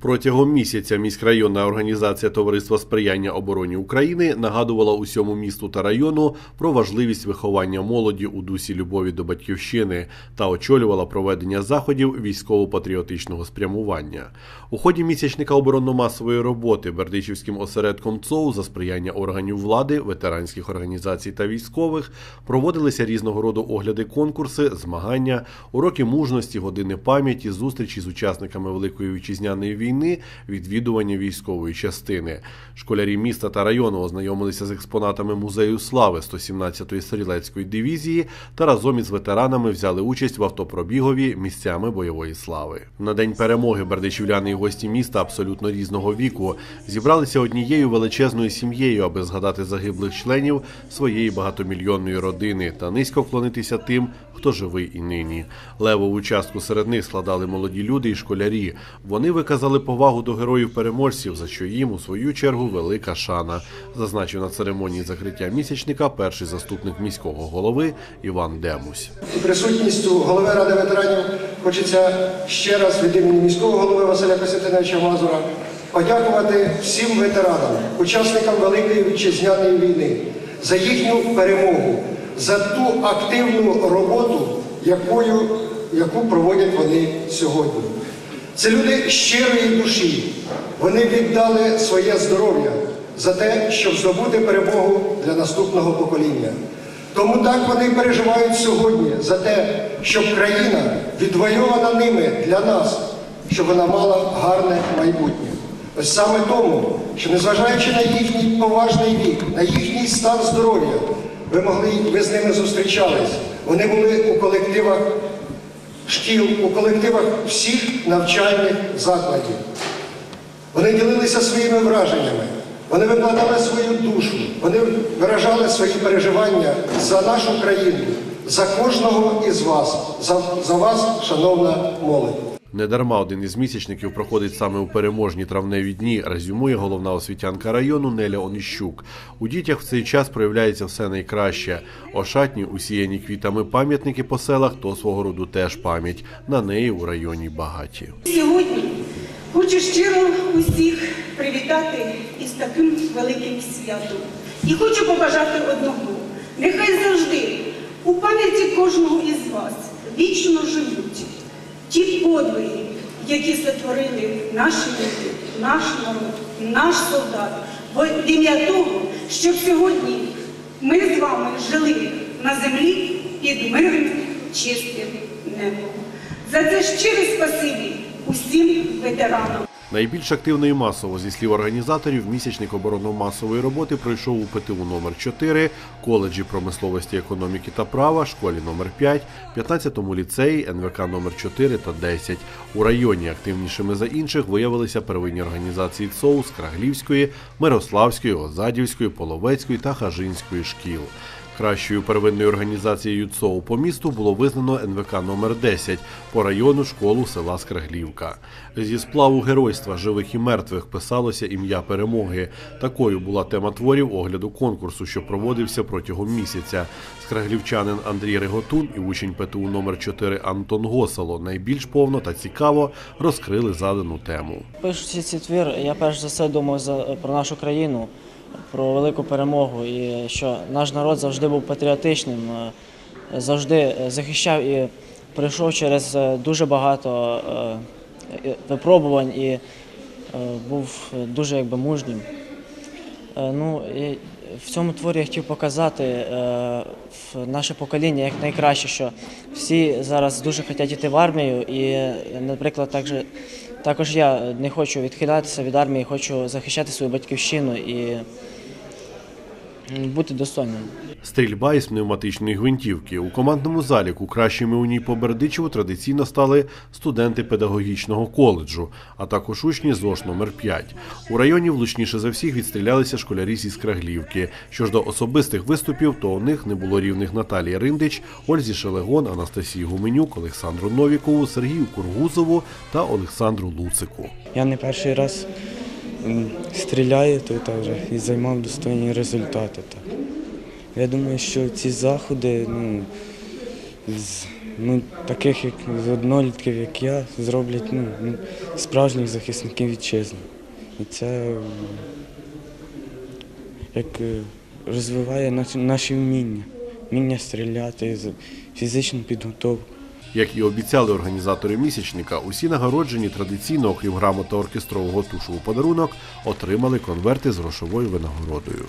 Протягом місяця міськрайонна організація Товариства сприяння обороні України нагадувала усьому місту та району про важливість виховання молоді у дусі любові до батьківщини та очолювала проведення заходів військово-патріотичного спрямування. У ході місячника оборонно-масової роботи Бердичівським осередком ЦОУ за сприяння органів влади, ветеранських організацій та військових проводилися різного роду огляди, конкурси, змагання, уроки мужності, години пам'яті, зустрічі з учасниками Великої вітчизняної війни, відвідування військової частини. Школярі міста та району ознайомилися з експонатами музею слави 117-ї стрілецької дивізії та разом із ветеранами взяли участь в автопробігові місцями бойової слави. На день перемоги бердичівляни і гості міста абсолютно різного віку зібралися однією величезною сім'єю, аби згадати загиблих членів своєї багатомільйонної родини та низько вклонитися тим, хто живий і нині. Левову частку серед них складали молоді люди і школярі. Вони виказали повагу до героїв-переможців, за що їм у свою чергу велика шана, зазначив на церемонії закриття місячника перший заступник міського голови Іван Демусь. І присутністю голови Ради ветеранів хочеться ще раз від імені міського голови Василя Костянтиновича Мазура подякувати всім ветеранам, учасникам Великої вітчизняної війни за їхню перемогу, за ту активну роботу, якою, яку проводять вони сьогодні. Це люди щирої душі. Вони віддали своє здоров'я за те, щоб здобути перемогу для наступного покоління. Тому так вони переживають сьогодні за те, щоб країна, відвоювана ними для нас, щоб вона мала гарне майбутнє. Ось саме тому, що незважаючи на їхній поважний вік, на їхній стан здоров'я, ви могли, ви з ними зустрічались. Вони були у колективах шкіл, у колективах всіх навчальних закладів. Вони ділилися своїми враженнями, вони викладали свою душу, вони виражали свої переживання за нашу країну, за кожного із вас, за, за вас, шановна молодь. Недарма один із місячників проходить саме у переможні травневі дні, резюмує головна освітянка району Неля Оніщук. У дітях в цей час проявляється все найкраще. Ошатні, усіяні квітами пам'ятники по селах, то свого роду теж пам'ять. На неї у районі багаті. Сьогодні хочу щиро усіх привітати із таким великим святом. І хочу побажати одного. Нехай завжди у пам'яті кожного із вас вічно живуть подвиги, які сотворили наші люди, наш народ, наш солдат. В ім'я того, щоб сьогодні ми з вами жили на землі під мирним чистим небом. За це щире спасибі усім ветеранам. Найбільш активно і масово, зі слів організаторів, місячник оборонно-масової роботи пройшов у ПТУ номер 4 коледжі промисловості, економіки та права, школі номер 5 15-му ліцеї, НВК номер 4 та 10. У районі активнішими за інших виявилися первинні організації ЦОУ з Краглівської, Мирославської, Озадівської, Половецької та Хажинської шкіл. Кращою первинною організацією ЦОУ по місту було визнано НВК номер 10 по району школу села Скраглівка. Зі сплаву геройства живих і мертвих писалося ім'я перемоги. Такою була тема творів огляду конкурсу, що проводився протягом місяця. Скраглівчанин Андрій Реготун і учень ПТУ номер 4 Антон Госало найбільш повно та цікаво розкрили задану тему. Пишучи цей твір, я перш за все думав про нашу країну, про велику перемогу і що наш народ завжди був патріотичним, е, завжди захищав і пройшов через е, дуже багато е, е, випробувань і е, був дуже якби мужнім. Е, Ну, і в цьому творі я хотів показати е, наше покоління як найкраще, що всі зараз дуже хочуть йти в армію, і, е, наприклад, також, також я не хочу відхилятися від армії, хочу захищати свою батьківщину і бути достойним. Стрільба із пневматичної гвинтівки. У командному заліку кращими у ній по Бердичеву традиційно стали студенти педагогічного коледжу, а також учні ЗОШ номер 5 У районі влучніше за всіх відстрілялися школярі зі Скраглівки. Що ж до особистих виступів, то у них не було рівних Наталії Риндич, Ользі Шелегон, Анастасії Гуменюк, Олександру Новікову, Сергію Кургузову та Олександру Луцику. Я не перший раз м, стріляю тут вже і займав достойні результати. Так. Я думаю, що ці заходи ну, з- ну, таких, як з однолітків, як я, зроблять ну, ну, справжніх захисників вітчизни. І це як е, розвиває наші вміння, вміння стріляти, фізичну підготовку. Як і обіцяли організатори місячника, усі нагороджені традиційно, окрім грамот та оркестрового тушу у подарунок, отримали конверти з грошовою винагородою.